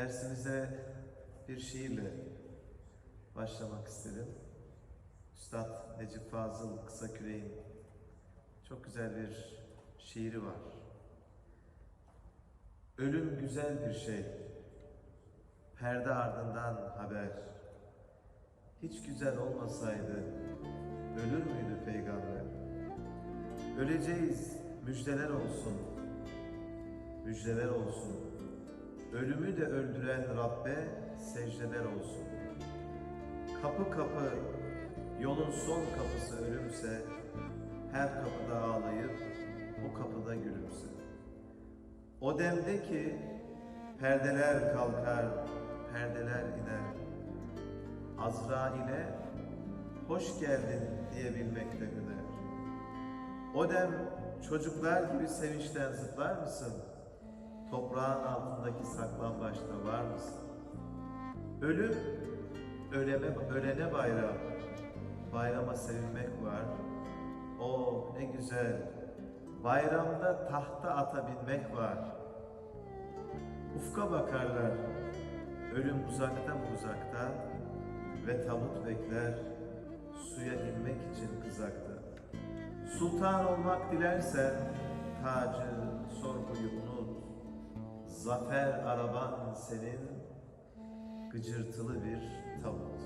Dersimize bir şiirle başlamak istedim. Üstad Necip Fazıl Kısaküre'nin çok güzel bir şiiri var. Ölüm güzel bir şey, perde ardından haber. Hiç güzel olmasaydı ölür müydü peygamber? Öleceğiz, müjdeler olsun, müjdeler olsun. Ölümü de öldüren Rabbe secdeler olsun. Kapı kapı, yolun son kapısı ölümse, her kapıda ağlayıp o kapıda gülümse. O demde ki perdeler kalkar, perdeler iner. Azrail'e hoş geldin diyebilmekte hüner. O dem çocuklar gibi sevinçten zıplar mısın? Toprağın altındaki saklambaçta var mısın? Ölüm, öleme, ölene bayram, bayrama sevinmek var. O ne güzel, bayramda tahta ata binmek var. Ufka bakarlar, ölüm uzakta mı uzakta ve tabut bekler suya inmek için kızakta. Sultan olmak dilersen tacı, sorguyu unut. Zafer araban senin gıcırtılı bir tabut.